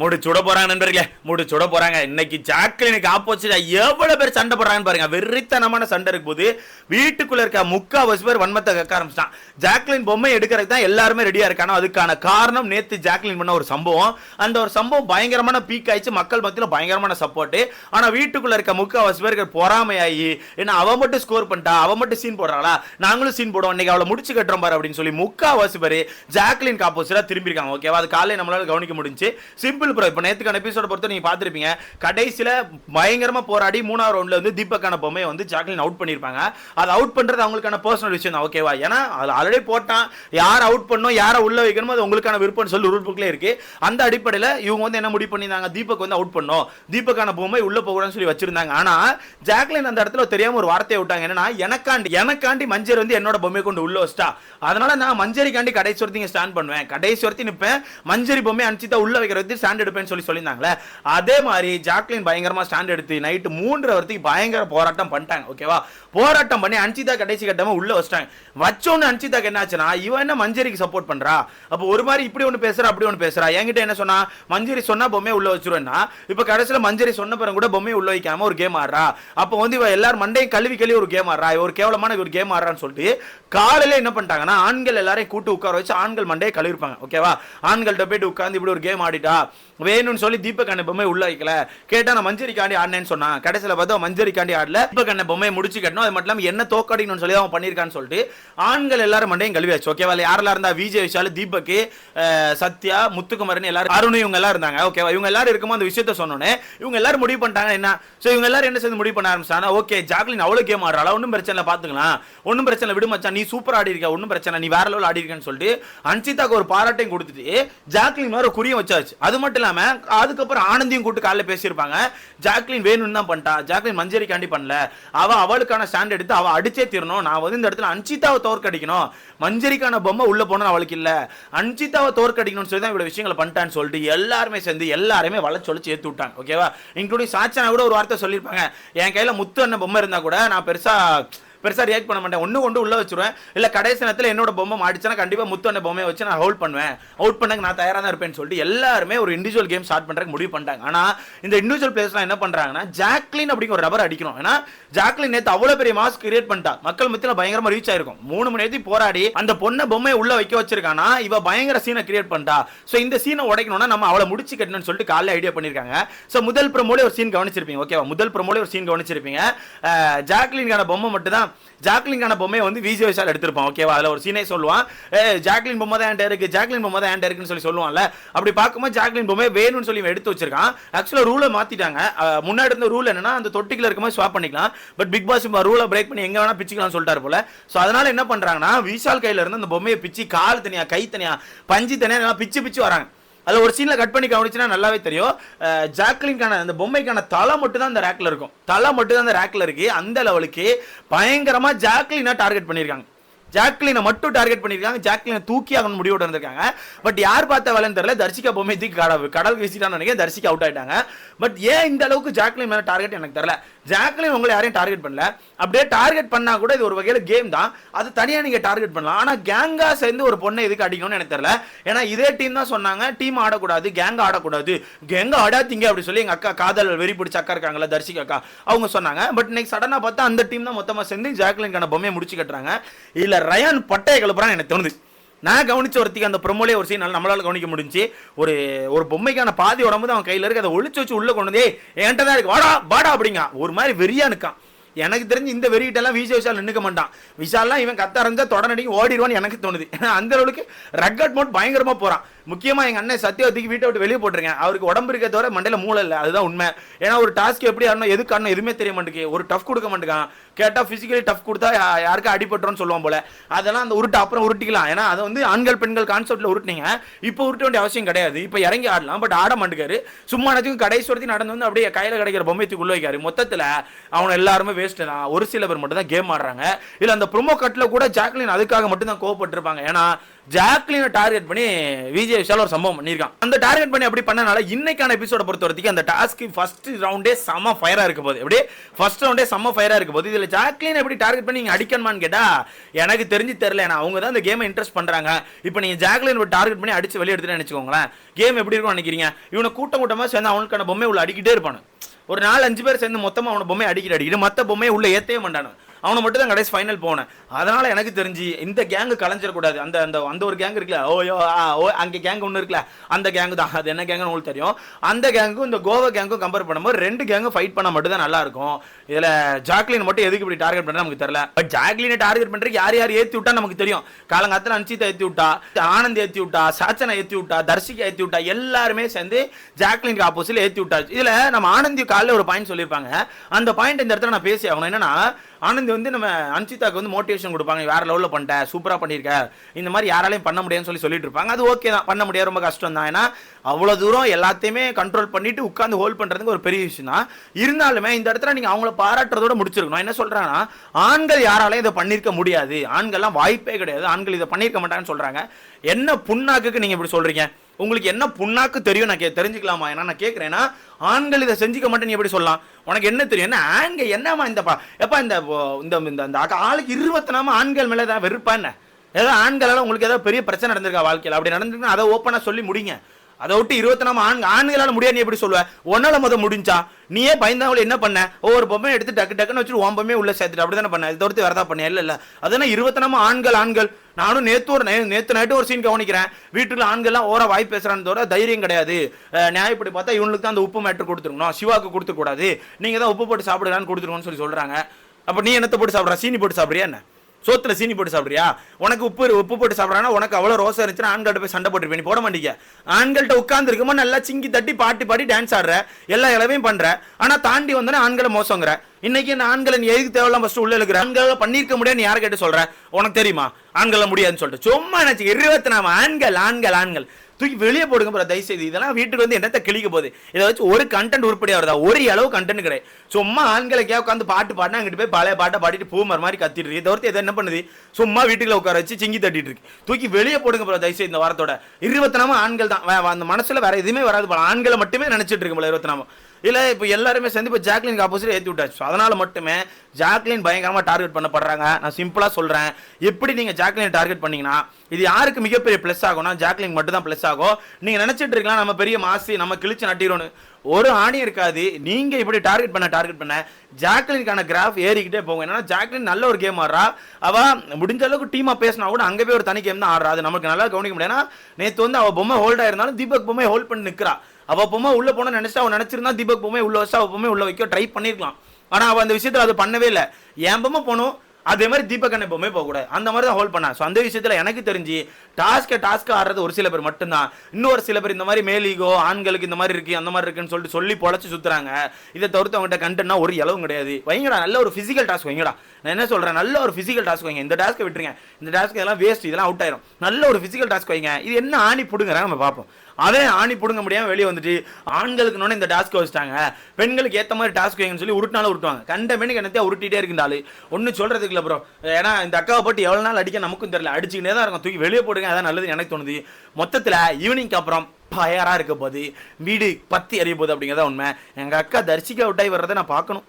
முடிச்சுட போறாங்க நண்பர்களே முடிச்சுட போறாங்க. இன்னைக்கு ஜாக்லினுக்கு ஆப்போசிட் எவ்வளவு பேர் சண்டை போடுறாங்கன்னு பாருங்க. வெறித்தனமான சண்டை இருக்கும் போது வீட்டுக்குள்ள இருக்க முக்காவாசி பேர் வன்மத்தை கக்க ஆரம்பிச்சிட்டான். ஜாக்லின் பொம்மை எடுக்கிறதுக்கு தான் எல்லாருமே ரெடியா இருக்கானோ அதுக்கான காரணம் நேத்து ஜாக்லின் பண்ண ஒரு சம்பவம். அந்த ஒரு சம்பவம் பயங்கரமான பீக் ஆயிடுச்சு. மக்கள் மத்தியில் பயங்கரமான சப்போர்ட் ஆனா வீட்டுக்குள்ள இருக்க முக்காவாசி பேருக்கு பொறாமையாகி ஏன்னா அவ மட்டும் ஸ்கோர் பண்ணிட்டா அவ மட்டும் சீன் போடுறாளா? நாங்களும் சீன் போடுவோம். இன்னைக்கு அவளை முடிச்சு கட்டுறோம் பாரு அப்படின்னு சொல்லி முக்காவாசி பேர் ஜாக்லின் ஆப்போசிட்டா திரும்பி இருக்காங்க. ஓகேவா அது காலையில் நம்மளால கவனிக்க முடிஞ்சு. சிம்பிள் ப்ரோ இப்போ நேற்றுக்கான எபிசோட பொறுத்த நீங்கள் பார்த்துருப்பீங்க. கடைசியில பயங்கரமா போராடி மூணாவது ரவுண்டில் வந்து தீபக்கான பொம்மையை வந்து ஜாக்லின் அவுட் பண்ணியிருப்பாங்க அது அவுட் பண்றது அவங்களுக்கான பர்சனல் விஷயம் தான் ஓகேவா ஏன்னா அது ஆல்ரெடி போட்டான். யார் அவுட் பண்ணோம் யாரை உள்ள வைக்கணுமோ அது உங்களுக்கான விருப்பம்னு சொல்லி ரூல் புக்கில் இருக்கு. அந்த அடிப்படையில் இவங்க வந்து என்ன முடிவு பண்ணியிருந்தாங்க? தீபக் வந்து அவுட் பண்ணோம் தீபக்கான பொம்மை உள்ள போகணும்னு சொல்லி வச்சிருந்தாங்க. ஆனா ஜாக்லின் அந்த இடத்துல தெரியாம ஒரு வார்த்தையை விட்டாங்க. என்னன்னா எனக்காண்டி எனக்காண்டி மஞ்சள் வந்து என்னோட பொம்மை கொண்டு உள்ள வச்சிட்டா. அதனால நான் மஞ்சரிக்காண்டி கடைசி ஒருத்தி ஸ்டாண்ட் பண்ணுவேன். கடைசி ஒருத்தி நிற்பேன் மஞ்சரி பொம்மை அனுப்பிச்சு உள்ள வைக்கிறது ஸ்டாண்ட் எடுப்பேன்னு சொல்லி சொல்லியிருந்தாங்களே அதே மாதிரி ஜாக்லின் பயங்கரமா ஸ்டாண்ட் எடுத்து நைட்டு மூன்று வரத்துக்கு பயங்கர போராட்டம் பண்ணிட்டாங்க ஓகேவா போராட்டம் பண்ணி அன்சிதா கடைசி கட்டமாக உள்ள வச்சிட்டாங்க. வச்சோன்னு அன்சிதாக்கு என்னாச்சுன்னா இவன் என்ன மஞ்சரிக்கு சப்போர்ட் பண்றா? அப்போ ஒரு மாதிரி இப்படி ஒன்று பேசுறா அப்படி ஒன்று பேசுறா. என்கிட்ட என்ன சொன்னா மஞ்சரி சொன்னா பொம்மையை உள்ள வச்சிருவேன்னா இப்போ கடைசியில் மஞ்சரி சொன்ன பிறகு கூட பொம்மையை உள்ள வைக்காம ஒரு கேம் ஆடுறா. அப்போ வந்து இவ எல்லாரும் மண்டையும் கழுவி கழுவி ஒரு கேம் ஆடுறா. ஒரு கேவலமான ஒரு கேம் ஆடுறான்னு சொல்லிட்டு காலையில என்ன பண்ணிட்டாங்கன்னா ஆண்கள் எல்லாரையும் கூட்டு உட்கார வச்சு ஆண்கள் மண்டையை கழுவிருப்பாங்க ஓகேவா ஆண்கள்கிட்ட போயிட்டு உட்காந்து இப்படி ஒரு கேம் ஆடிட்டா. வேணும்னு சொல்லி தீபக் அண்ணன் பொம்மை உள்ள வைக்கல. கேட்டா நான் மஞ்சரிக்காண்டி ஆடினேன்னு சொன்னான் கடைசியில் பார்த்தா மஞ்சரிக்காண்டி ஆடல. தீபக் அண்ணன் பொம்மையை முடிச்சு கட்டணும். அது மட்டும் இல்லாமல் என்ன தோக்கடிக்கணும்னு சொல்லி அவன் பண்ணியிருக்கான்னு சொல்லிட்டு ஆண்கள் எல்லாரும் மண்டையும் கழுவியாச்சு ஓகேவா யாரெல்லாம் இருந்தா விஜய் விஷால் தீபக் சத்யா முத்துக்குமரன் எல்லாரும் அருண் இவங்க எல்லாம் இருந்தாங்க. ஓகேவா இவங்க எல்லாரும் இருக்கும்போது அந்த விஷயத்த சொன்னோன்னே இவங்க எல்லாரும் முடிவு பண்ணிட்டாங்க என்ன? ஸோ இவங்க எல்லாரும் என்ன சேர்ந்து முடிவு பண்ண ஆரம்பிச்சாங்க ஓகே ஜாக்லின் அவ்வளோ கேம் ஆடுறாளா? ஒன்றும் பிரச்சனை இல்லை பார்த்துக்கலாம் ஒன்றும் பிரச்சனை இல்லை, விடு மச்சான் நீ சூப்பர் ஆடி இருக்க ஒன்றும் பிரச்சனை நீ வேற லெவல் ஆடி இருக்கேன்னு சொல்லிட்டு அன்சிதாக்கு ஒரு பாராட்டையும் கொடுத்துட்டு ஜாக்லின் வேற ஒரு குறியும் வச்சாச்சு. அது மட்டும் இல்லாம அதுக்கப்புறம் ஆனந்தியும் கூட்டு காலைல பேசியிருப்பாங்க. ஜாக்லின் வேணும்னு தான் பண்ணிட்டா. ஜாக்லின் மஞ்சரிக்காண்டி பண்ணல. அவ அவளுக்கான ஸ்டாண்ட் எடுத்து அவ அடிச்சே தீரணும். நான் வந்து இந்த இடத்துல அன்சிதாவை தோற்கடிக்கணும். மஞ்சரிக்கான பொம்மை உள்ள போனோம் அவளுக்கு இல்ல. அன்சிதாவை தோற்கடிக்கணும்னு சொல்லி தான் இவ்வளவு விஷயங்களை பண்ணிட்டான்னு சொல்லிட்டு எல்லாருமே சேர்ந்து எல்லாருமே வள சொல்லி சேர்த்து விட்டாங்க. ஓகேவா இன்க்ளூடிங் சாச்சனா கூட ஒரு வார்த்தை சொல்லியிருப்பாங்க. என் கையில முத்து அண்ணன் பொம்மை இருந்தா கூட நான் பெருசா பெருசாக ரியாக்ட் பண்ண மாட்டேன். ஒன்று கொண்டு உள்ளே வச்சிருவேன். இல்லை கடைசி நேரத்தில் என்னோட பொம்மை மாடிச்சுனா கண்டிப்பாக முத்து அண்ணன் பொம்மையை வச்சு நான் ஹோல்ட் பண்ணுவேன். அவுட் பண்ணக்கு நான் தயாராக தான் இருப்பேன்னு சொல்லிட்டு எல்லாருமே ஒரு இண்டிவிஜுவல் கேம் ஸ்டார்ட் பண்ணுறதுக்கு முடிவு பண்ணிட்டாங்க. ஆனால் இந்த இண்டிவிஜுவல் பிளேஸ்லாம் என்ன பண்ணுறாங்கன்னா ஜாக்லின் அப்படிங்கிற ஒரு ரப்பர் அடிக்கணும். ஏன்னா ஜாக்லின் நேற்று அவ்வளோ பெரிய மாஸ்க் கிரியேட் பண்ணிட்டா. மக்கள் மத்தியில் பயங்கரமாக ரீச் ஆயிருக்கும். மூணு மணி நேரத்தி போராடி அந்த பொண்ணை பொம்மையை உள்ளே வைக்க வச்சிருக்கானா இவ பயங்கர சீனை கிரியேட் பண்ணிட்டா. ஸோ இந்த சீனை உடைக்கணும்னா நம்ம அவளை முடிச்சு கட்டணும்னு சொல்லிட்டு காலைல ஐடியா பண்ணியிருக்காங்க. ஸோ முதல் ப்ரமோலே ஒரு சீன் கவனிச்சிருப்பீங்க ஓகேவா முதல் ப்ரமோலே ஒரு சீன் கவனிச்சிருப்பீங்க. ஜாக்லின்கான பொம்மை மட்டும் தான் ஜாக்லின்கான பொம்மையை வந்து விஜய் விஷால் எடுத்திருப்பான் ஓகேவா அதில் ஒரு சீனே சொல்லுவான். ஏ ஜாக்லின் பொம்மை தான் என்கிட்ட இருக்கு? ஜாக்லின் பொம்மை தான் என்கிட்ட இருக்குன்னு சொல்லி சொல்லுவான்ல. அப்படி பார்க்கும்போது ஜாக்லின் பொம்மை வேணும்னு சொல்லி எடுத்து வச்சிருக்கான். ஆக்சுவலாக ரூலை மாத்திட்டாங்க. முன்னாடி இருந்த ரூல் என்னன்னா அந்த தொட்டிக்குள்ள இருக்கும்போது ஸ்வாப் பண்ணிக்கலாம். பட் பிக் பாஸ் ரூலை பிரேக் பண்ணி எங்க வேணா பிச்சுக்கலாம்னு சொல்லிட்டாரு போல. ஸோ அதனால என்ன பண்றாங்கன்னா விஷால் கையில இருந்து அந்த பொம்மையை பிச்சு கால் தனியா கை தனியா பஞ்சு தனியா பிச்சு பிச்சு வராங்க. அதில் ஒரு சீனில் கட் பண்ணி கவனிச்சுன்னா நல்லாவே தெரியும். ஜாக்லின்கான அந்த பொம்மைக்கான தலை மட்டும் தான் அந்த ரேக்கில் இருக்கும். தலை மட்டும் தான் அந்த ரேக்கில் இருக்குது அந்த லெவலுக்கு பயங்கரமாக ஜாக்லினா டார்கெட் பண்ணியிருக்காங்க. ஜாக்லினை மட்டும் டார்கெட் பண்ணியிருக்காங்க. ஜாக்லினை தூக்கி அவன் முடிவோட இருந்திருக்காங்க பட் யார் பார்த்த வேலைன்னு தெரியல. தர்சிகா பொம்மை தூக்கி கடல் கடலுக்கு வீசிட்டான்னு நினைக்கிறேன். தர்சிகா அவுட் ஆயிட்டாங்க. பட் ஏன் இந்த அளவுக்கு ஜாக்லின் மேலே டார்கெட் எனக்கு தெரியல. ஜாக்லின் உங்களை யாரையும் டார்கெட் பண்ணல. அப்படியே டார்கெட் பண்ணா கூட இது ஒரு வகையில கேம் தான். அது தனியா நீங்க டார்கெட் பண்ணலாம். ஆனா கேங்கா சேர்ந்து ஒரு பொண்ணை எதுக்கு அடிக்கணும்னு எனக்கு தெரியல. ஏன்னா இதே டீம் தான் சொன்னாங்க டீம் ஆடக்கூடாது கேங் ஆடக்கூடாது. கேங்க ஆடாதீங்க அப்படி சொல்லி எங்க அக்கா காதல் வெறி பிடிச்ச அக்கா இருக்காங்கல்ல தர்ஷிகா அக்கா அவங்க சொன்னாங்க. பட் இன்னைக்கு சடனா பார்த்தா அந்த டீம் தான் மொத்தமா சேர்ந்து ஜாக்லின்கான பொம்மையை முடிச்சு கட்டுறாங்க. இல்ல ரயான் பட்டையை கிளப்புறான்னு எனக்கு தோணுது. நான் கவனிச்ச ஒருத்திக்கு அந்த ப்ரொமோலே ஒரு சீன் நம்மளால கவனிக்க முடிஞ்சு ஒரு ஒரு பொம்மைக்கான பாதி உடம்பு தான் அவன் கையில இருக்கு. அதை ஒழிச்சு வச்சு உள்ள கொண்டு வந்து என்கிட்ட தான் இருக்கு. வாடா வாடா அப்படிங்க. ஒரு மாதிரி வெறியா நிற்கான் எனக்கு தெரிஞ்சு இந்த வெறிகிட்டெல்லாம் விஜய் விஷால் நின்னுக்க மாட்டான். விஷால்லாம் இவன் கத்த ஆரம்பிச்சா தொடனடிக்கு ஓடிடுவான்னு எனக்கு தோணுது. ஏன்னா அந்த அளவுக்கு ரக்கட் மோட் பயங்கரமா போறான். முக்கியமாக எங்கள் அண்ணன் சத்தியவதிக்கு வீட்டை விட்டு வெளியே போட்டிருக்கேன். அவருக்கு உடம்பு இருக்க தவிர மண்டையில் மூளை இல்லை. அதுதான் உண்மை. ஏன்னா ஒரு டாஸ்க் எப்படி ஆடணும் எதுக்கு ஆடணும் எதுவுமே தெரிய மாட்டேங்குது. ஒரு டஃப் கொடுக்க மாட்டேங்கான் கேட்டால் ஃபிசிக்கலி டஃப் கொடுத்தா யாருக்கும் அடிபட்டுறோம்னு சொல்லுவான் போல. அதெல்லாம் அந்த உருட்டு அப்புறம் உருட்டிக்கலாம். ஏன்னா அதை வந்து ஆண்கள் பெண்கள் கான்செப்ட்டில் உருட்டினீங்க. இப்போ உருட்ட வேண்டிய அவசியம் கிடையாது. இப்போ இறங்கி ஆடலாம் பட் ஆட மாட்டேங்காரு சும்மா நச்சுக்கும் கடைசி வரைக்கும் நடந்து வந்து அப்படியே கையில் கிடைக்கிற பொம்மைத்துக்கு உள்ள வைக்காரு மொத்தத்தில் அவன் எல்லாருமே வேஸ்ட்டு தான். ஒரு சில பேர் மட்டும் தான் கேம் ஆடுறாங்க. இல்லை அந்த ப்ரோமோ கட்டில் கூட ஜாக்லின் அதுக்காக மட்டும் தான் கோவப்பட்டிருப்பாங்க. ஏன்னா ஜாக்லினை டார்கெட் பண்ணி விஜய் விஷால் ஒரு சம்பவம் பண்ணியிருக்கான். அந்த டார்கெட் பண்ணி அப்படி பண்ணனால இன்னைக்கான எபிசோட பொறுத்த வரைக்கும் அந்த டாஸ்க்கு ஃபர்ஸ்ட் ரவுண்டே செம்ம ஃபயரா இருக்க போது எப்படி? ஃபர்ஸ்ட் ரவுண்டே செம்ம ஃபயரா இருக்க போது இதுல ஜாக்லின் எப்படி டார்கெட் பண்ணி நீங்க அடிக்கணுமான்னு கேட்டா எனக்கு தெரிஞ்சு தெரியல. ஏன்னா அவங்க தான் அந்த கேமை இன்ட்ரெஸ்ட் பண்றாங்க. இப்போ நீங்க ஜாக்லின் டார்கெட் பண்ணி அடிச்சு வெளியே எடுத்துட்டு நினைச்சுக்கோங்களேன். கேம் எப்படி இருக்கும்னு நினைக்கிறீங்க? இவனை கூட்டம் கூட்டமா சேர்ந்து அவனுக்கான பொம்மை உள்ள அடிக்கிட்டே இருப்பானு. ஒரு நாலு அஞ்சு பேர் சேர்ந்து மொத்தமாக அவனை பொம்மை அடிக்கிட்டு அடிக்கிட்டு மற்ற பொம்மையை உள்ள ஏற்றவே மாட்டானு. அவனை மட்டும் தான் கடைசி ஃபைனல் போனேன். அதனால் எனக்கு தெரிஞ்சு இந்த கேங்கு கலைஞ்சிடக்கூடாது. அந்த அந்த அந்த ஒரு கேங் இருக்குல்ல ஓயோ ஆ, ஓ அங்கே கேங் ஒன்று இருக்குல்ல அந்த கேங்கு தான். அது என்ன கேங்குன்னு உங்களுக்கு தெரியும். அந்த கேங்கும் இந்த கோவா கேங்கும் கம்பேர் பண்ணும்போது ரெண்டு கேங்கும் ஃபைட் பண்ண மட்டும் தான் நல்லா இருக்கும். ஜாக்லின் மட்டும் எதுக்கு இப்படி டார்கெட் பண்ண நமக்கு தெரியல. பட் ஜாக்லினை டார்கெட் பண்ணுறதுக்கு யார் யார் ஏற்றி விட்டா நமக்கு தெரியும். காலங்காலத்தில் அன்சிதா ஏற்றி விட்டா ஆனந்த் ஏற்றி விட்டா சாச்சனை ஏற்றி விட்டா தர்ஷிகா ஏற்றி விட்டா எல்லாருமே சேர்ந்து ஜாக்லினுக்கு ஆப்போசிட்ல ஏற்றி விட்டாச்சு. இதில் நம்ம ஆனந்தி காலைல ஒரு பாயிண்ட் சொல்லியிருப்பாங்க. அந்த பாயிண்ட் இந்த இடத்துல நான் பேசி ஆகணும். என்னன்னா ஆனந்த் வந்து நம்ம அன்சிதாக்கு வந்து மோட்டிவேஷன் கொடுப்பாங்க. வேற லெவலில் பண்ணிட்ட சூப்பராக பண்ணியிருக்க இந்த மாதிரி யாராலையும் பண்ண முடியாதுன்னு சொல்லி சொல்லிட்டு இருப்பாங்க. அது ஓகே தான். பண்ண முடியாது ரொம்ப கஷ்டம் தான். ஏன்னா அவ்வளோ தூரம் எல்லாத்தையுமே கண்ட்ரோல் பண்ணிட்டு உட்காந்து ஹோல்ட் பண்ணுறதுக்கு ஒரு பெரிய விஷயம் தான். இருந்தாலுமே இந்த இடத்துல நீங்கள் அவங்கள பாராட்டுறதோட முடிச்சிருக்கணும். என்ன சொல்றேன்னா ஆண்கள் யாராலையும் இதை பண்ணியிருக்க முடியாது. ஆண்கள்லாம் வாய்ப்பே கிடையாது. ஆண்கள் இதை பண்ணியிருக்க மாட்டாங்கன்னு சொல்கிறாங்க என்ன புண்ணாக்குக்கு நீங்கள் இப்படி சொல்கிறீங்க உங்களுக்கு என்ன புண்ணாக்கு தெரியும்? நான் கே தெரிஞ்சுக்கலாமா? ஏன்னா நான் கேட்குறேன்னா ஆண்கள் இதை செஞ்சுக்க மாட்டேன் நீ எப்படி சொல்லலாம்? உனக்கு என்ன தெரியும்? என்ன ஆண்க என்னம்மா இந்த பா எப்பா இந்த இந்த இந்த இந்த ஆளுக்கு இருபத்தி நாம ஆண்கள் மேலே ஏதாவது வெறுப்பா என்ன? ஏதாவது ஆண்களால் உங்களுக்கு ஏதாவது பெரிய பிரச்சனை நடந்திருக்கா வாழ்க்கையில்? அப்படி நடந்திருக்குன்னா அதை ஓப்பனாக சொல்லி முடிங்க. அதை விட்டு இருபத்தி நாம ஆண் ஆண்களால் முடியாது நீ எப்படி சொல்லுவ? ஒன்னால முத முடிஞ்சா நீயே பயந்தவங்களை என்ன பண்ண? ஒவ்வொரு பொம்மையும் எடுத்து டக்கு டக்குன்னு வச்சுட்டு ஓம்பமே உள்ள சேர்த்துட்டு அப்படி தானே பண்ண? இதை தவிர்த்து வேறதா பண்ண? இல்லை இல்லை. அதனால இருபத்தி நாம ஆண்கள் ஆண்கள். நானும் நேத்து ஒரு நே- நேத்து நைட்டு ஒரு சீன் கவனிக்கிறேன். வீட்டில் ஆண்கள்லாம் ஓர வாய் பேசுறான்னு தவிர தைரியம் கிடையாது. நியாயம் நியாயப்படி பார்த்தா இவனுக்கு தான் அந்த உப்பு மேட்டர் கொடுத்துருக்கணும். சிவாக்கு கொடுத்துக்கூடாது. நீங்கள் தான் உப்பு போட்டு சாப்பிடுறான்னு கொடுத்துருக்கோம்னு சொல்லி சொல்கிறாங்க அப்போ நீ என்னத்தை போட்டு சாப்பிடுற? சீனி போட்டு சாப்பிட்றியா என்ன? சோத்துல சீனி போட்டு சாப்பிட்றியா? உனக்கு உப்பு உப்பு போட்டு சாப்பிட்றானா உனக்கு அவ்வளோ ரோசம் இருந்துச்சுன்னா ஆண்கள்ட்ட போய் சண்டை போட்டுருப்பேன் நீ போட மாட்டீங்க. ஆண்கள்ட்ட உட்கார்ந்து இருக்குமோ நல்லா சிங்கி தட்டி பாட்டி பாடி டான்ஸ் ஆடுற எல்லா இளவையும் பண்ற. ஆனா தாண்டி வந்தோடனே ஆண்களை மோசங்கிற. இன்னைக்கு இந்த ஆண்களை நீ எதுக்கு தேவையில்லாம் ஃபர்ஸ்ட் உள்ள இருக்கிற ஆண்களை பண்ணிருக்க முடியாது நீ யாரை கேட்டு சொல்ற? உனக்கு தெரியுமா? ஆண்களை முடியாதுன்னு சொல்லிட்டு. சும்மா நினைச்சு இருபத்தி நாம ஆண்கள் ஆண்கள் ஆண்கள். தூக்கி வெளியே போடுங்க ப்ரோ தயவு செய்து இதெல்லாம் வீட்டுக்கு வந்து என்னத்த கிழிக்க போகுது? இதை வச்சு ஒரு கண்டென்ட் உருப்படியாக வருதா? ஒரு அளவு கண்டென்ட் கிடையாது. சும்மா ஆண்களை கே உட்காந்து பாட்டு பாடினா அங்கிட்டு போய் பழைய பாட்டை பாடிட்டு பூமர் மாதிரி கத்திட்டு இருக்கு இதை ஒருத்தர் இதை என்ன பண்ணுது? சும்மா வீட்டுக்குள்ள உட்கார வச்சு சிங்கி தட்டிட்டு இருக்கு. தூக்கி வெளியே போடுங்க ப்ரோ தயவு செய்து இந்த வாரத்தோட. இருபத்தி நாம ஆண்கள் தான். அந்த மனசுல வேற எதுவுமே வராது போல. ஆண்களை மட்டுமே நினைச்சிட்டு இருக்கு போல இருபத்தி நாம இல்லை இப்போ எல்லாருமே சேர்ந்து இப்போ ஜாக்லினுக்கு ஆப்போசிட் ஏற்றி விட்டாச்சு. அதனால் மட்டுமே ஜாக்லின் பயங்கரமாக டார்கெட் பண்ணப்படுறாங்க. நான் சிம்பிளாக சொல்கிறேன் எப்படி நீங்கள் ஜாக்லின் டார்கெட் பண்ணீங்கன்னா இது யாருக்கு மிகப்பெரிய ப்ளஸ் ஆகும்னா ஜாக்லின் மட்டும் தான் ப்ளஸ் ஆகும். நீங்கள் நினச்சிட்டு இருக்கலாம் நம்ம பெரிய மாசி நம்ம கிழிச்சு நட்டிரோன்னு ஒரு ஆணி இருக்காது. நீங்கள் இப்படி டார்கெட் பண்ண டார்கெட் பண்ண ஜாக்லினுக்கான கிராஃப் ஏறிக்கிட்டே போகும். என்னன்னா ஜாக்லின் நல்ல ஒரு கேம் ஆடுறா. அவள் முடிஞ்ச அளவுக்கு டீமாக பேசினா கூட அங்கே போய் ஒரு தனி கேம் தான் ஆடுறா. அது நமக்கு நல்லா கவனிக்க முடியாது ஏன்னா நேற்று வந்து அவள் பொம்மை ஹோல்டாக இருந்தாலும் தீபக் பொம்மை ஹோல்ட் பண்ணி நிற்கிறா அவள் பொம்மை உள்ளே போன நினச்சா அவன் நினைச்சிருந்தா தீபக் பொம்மை உள்ள வச்சா அவள் பொம்மை உள்ள வைக்க ட்ரை பண்ணியிருக்கலாம் ஆனால் அவள் அந்த விஷயத்தில் அது பண்ணவே இல்லை. என் பொம்மை போகணும் அதே மாதிரி தீபக் அண்ணன் பொம்மை போகக்கூடாது அந்த மாதிரி தான் ஹோல்ட் பண்ணா ஸோ அந்த விஷயத்துல எனக்கு தெரிஞ்சு டாஸ்க்கை டாஸ்க்கு ஆடுறது ஒரு சில பேர் மட்டும்தான். இன்னொரு சில பேர் இந்த மாதிரி மேலீகோ ஆண்களுக்கு இந்த மாதிரி இருக்குது அந்த மாதிரி இருக்குன்னு சொல்லிட்டு சொல்லி பொழைச்சி சுத்துறாங்க. இதை தவிர்த்து அவங்ககிட்ட கண்டென்ட்னா ஒரு இளவும் கிடையாது. வைங்கடா நல்ல ஒரு ஃபிசிக்கல் டாஸ்க் வைங்கடா. நான் என்ன சொல்கிறேன் நல்ல ஒரு ஃபிசிக்கல் டாஸ்க் வைங்க. இந்த டாஸ்க்கை விட்டுருங்க. இந்த டாஸ்க் இதெல்லாம் வேஸ்ட் இதெல்லாம் அவுட் ஆயிரும். நல்ல ஒரு ஃபிசிக்கல் டாஸ்க் வைங்க. இது என்ன ஆணி புடுங்குறாங்க நம்ம பார்ப்போம். அதே ஆணி பிடுங்க முடியாமல் வெளியே வந்துட்டு ஆண்களுக்குன்னு இந்த டாஸ்க் வச்சுட்டாங்க. பெண்களுக்கு ஏற்ற மாதிரி டாஸ்க் வைங்கன்னு சொல்லி உருட்டினாலும் உருட்டுவாங்க. கண்ட மணிக்கு என்னத்தையா உருட்டிகிட்டே இருக்கின்றாலு ஒன்றும் சொல்கிறதுக்கு இல்லை ப்ரோ ஏன்னா இந்த அக்காவை போட்டு எவ்வளோ நாள் அடிக்க நமக்கும் தெரியல. அடிச்சுக்கிட்டே தான் இருக்கும். தூக்கி வெளியே போடுங்க. அதான் நல்லது எனக்கு தோணுது. மொத்தத்தில் ஈவினிங்க்கு அப்புறம் பயராக இருக்க போது வீடு பத்தி எறிய போகுது அப்படிங்கிறத உண்மை. எங்கள் அக்கா தரிசிக்க அவுட்டாகி வர்றதை நான் பார்க்கணும்.